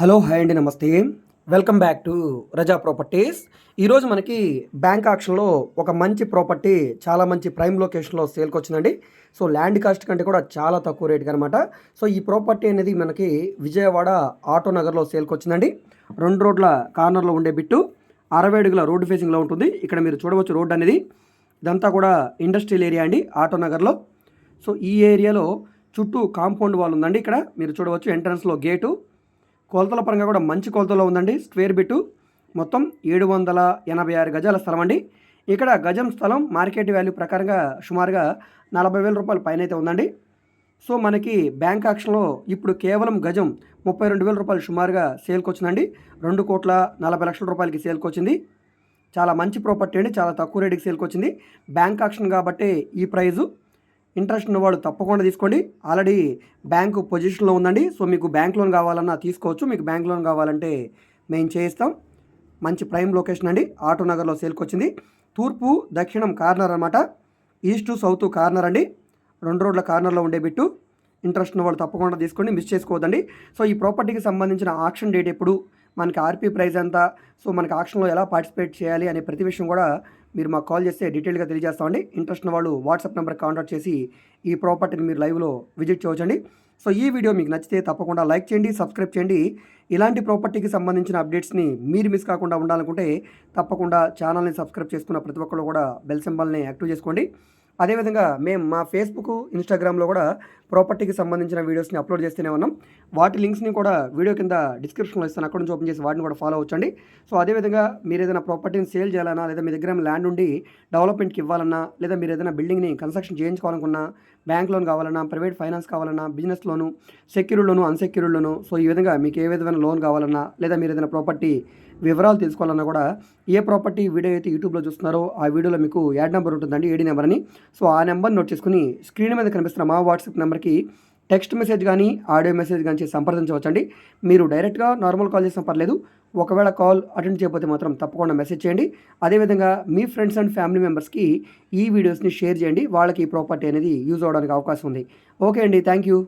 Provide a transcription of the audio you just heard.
Hello hi అండి నమస్తే. Welcome back to Raza properties ఈరోజు మనకి బ్యాంక్ ఆక్షన్లో ఒక మంచి ప్రాపర్టీ చాలా మంచి ప్రైమ్ లొకేషన్లో సేల్కి వచ్చిందండి. సో ల్యాండ్ కాస్ట్ కంటే కూడా చాలా తక్కువ రేట్కి అనమాట సో ఈ ప్రాపర్టీ అనేది మనకి విజయవాడ ఆటో నగర్లో సేల్కి వచ్చిందండి. రెండు రోడ్ల కార్నర్లో ఉండే బిట్టు అరవై అడుగుల రోడ్డు ఫేసింగ్లో ఉంటుంది. ఇక్కడ మీరు చూడవచ్చు రోడ్ అనేది. ఇదంతా కూడా ఇండస్ట్రియల్ ఏరియా అండి ఆటో నగర్లో. సో ఈ ఏరియాలో చుట్టూ కాంపౌండ్ వాల్ ఉందండి ఇక్కడ. మీరు చూడవచ్చు ఎంట్రన్స్లో గేటు కొలతల పరంగా కూడా మంచి కొలతలో ఉందండి. స్క్వేర్ బిట్టు మొత్తం ఏడు వందల ఎనభై ఆరు గజాల స్థలం అండి ఇక్కడ గజం స్థలం మార్కెట్ వాల్యూ ప్రకారంగా సుమారుగా నలభై వేల రూపాయల పైన అయితే ఉందండి. సో మనకి బ్యాంక్ ఆక్షన్లో ఇప్పుడు కేవలం గజం ముప్పై రెండు వేల రూపాయలు సుమారుగా సేల్కి వచ్చిందండి రెండు కోట్ల నలభై లక్షల రూపాయలకి సేల్కి వచ్చింది చాలా మంచి ప్రాపర్టీ అండి. చాలా తక్కువ రేటుకి సేల్కి వచ్చింది బ్యాంక్ ఆక్షన్ కాబట్టి ఈ ప్రైజు. ఇంట్రెస్ట్ ఉన్నవాడు తప్పకుండా తీసుకోండి. ఆల్రెడీ బ్యాంకు పొజిషన్లో ఉందండి. సో మీకు బ్యాంక్ లోన్ కావాలన్నా తీసుకోవచ్చు. మీకు బ్యాంక్ లోన్ కావాలంటే మేము చేయిస్తాం. మంచి ప్రైమ్ లొకేషన్ అండి. ఆటో నగర్లో సేల్కి వచ్చింది తూర్పు దక్షిణం కార్నర్ అనమాట ఈస్ట్ సౌత్ కార్నర్ అండి. రెండు రోడ్ల కార్నర్లో ఉండే బిట్టు. ఇంట్రెస్ట్ ఉన్న వాళ్ళు తప్పకుండా తీసుకోండి. మిస్ చేసుకోవద్దండి. సో ఈ ప్రాపర్టీకి సంబంధించిన ఆక్షన్ డేట్ ఎప్పుడు? మనకి ఆర్పీ ప్రైస్ ఎంత? సో మనకి ఆక్షన్లో ఎలా పార్టిసిపేట్ చేయాలి అనే ప్రతి విషయం కూడా మీరు మాకు కాల్ చేస్తే డీటెయిల్గా తెలియజేస్తామండి ఇంట్రెస్ట్ ఉన్న వాళ్ళు వాట్సాప్ నెంబర్ కాంటాక్ట్ చేసి ఈ ప్రాపర్టీని మీరు లైవ్లో విజిట్ చేయవచ్చండి. సో ఈ వీడియో మీకు నచ్చితే తప్పకుండా లైక్ చేయండి సబ్స్క్రైబ్ చేయండి. ఇలాంటి ప్రాపర్టీకి సంబంధించిన అప్డేట్స్ని మీరు మిస్ కాకుండా ఉండాలనుకుంటే తప్పకుండా ఛానల్ని సబ్స్క్రైబ్ చేసుకున్న ప్రతి ఒక్కరు కూడా బెల్ సింబల్ని యాక్టివ్ చేసుకోండి. అదేవిధంగా మేము మా ఫేస్బుక్ ఇన్స్టాగ్రామ్లో కూడా ప్రాపర్టీకి సంబంధించిన వీడియోస్ని అప్లోడ్ చేస్తూనే ఉన్నాం. వాటి లింక్స్ని కూడా వీడియో కింద డిస్క్రిప్షన్లో ఇస్తాను. అక్కడ నుంచి ఓపెన్ చేసి వాటిని కూడా ఫాలో అవ్వచ్చండి. సో అదేవిధంగా మీరు ఏదైనా ప్రాపర్టీని సేల్ చేయాలన్నా లేదా మీ దగ్గర ల్యాండ్ ఉండి డెవలప్మెంట్కి ఇవ్వాలన్నా లేదా మీరు ఏదైనా బిల్డింగ్ని కన్స్ట్రక్షన్ చేయించుకోవాలనుకున్నా బ్యాంక్ లోన్ కావాలన్నా ప్రైవేట్ ఫైనాన్స్ కావాలన్నా business loan secured loan unsecured loan so ఈ విధంగా మీకు ఏ విధమైన లోన్ కావాలన్నా లేదా మీరు ఏదైనా ప్రాపర్టీ వివరాలు తెలుసుకోవాలన్నా కూడా ఏ ప్రాపర్టీ వీడియో అయితే యూట్యూబ్లో చూస్తున్నారో ఆ వీడియోలో మీకు యాడ్ నెంబర్ ఉంటుందండి ఏడీ నెంబర్ అని సో ఆ నెంబర్ నోట్ చేసుకుని స్క్రీన్ మీద కనిపిస్తున్న మా వాట్సాప్ నెంబర్కి టెక్స్ట్ మెసేజ్ కానీ ఆడియో మెసేజ్ కానీ చేసి సంప్రదించవచ్చండి. మీరు డైరెక్ట్గా నార్మల్ కాల్ చేసిన పర్లేదు ఒకవేళ కాల్ అటెండ్ చేయకపోతే మాత్రం తప్పకుండా మెసేజ్ చేయండి. అదేవిధంగా మీ ఫ్రెండ్స్ అండ్ ఫ్యామిలీ మెంబర్స్కి ఈ వీడియోస్ని షేర్ చేయండి వాళ్ళకి ఈ ప్రాపర్టీ అనేది యూజ్ అవ్వడానికి అవకాశం ఉంది. ఓకే అండి థ్యాంక్ యూ.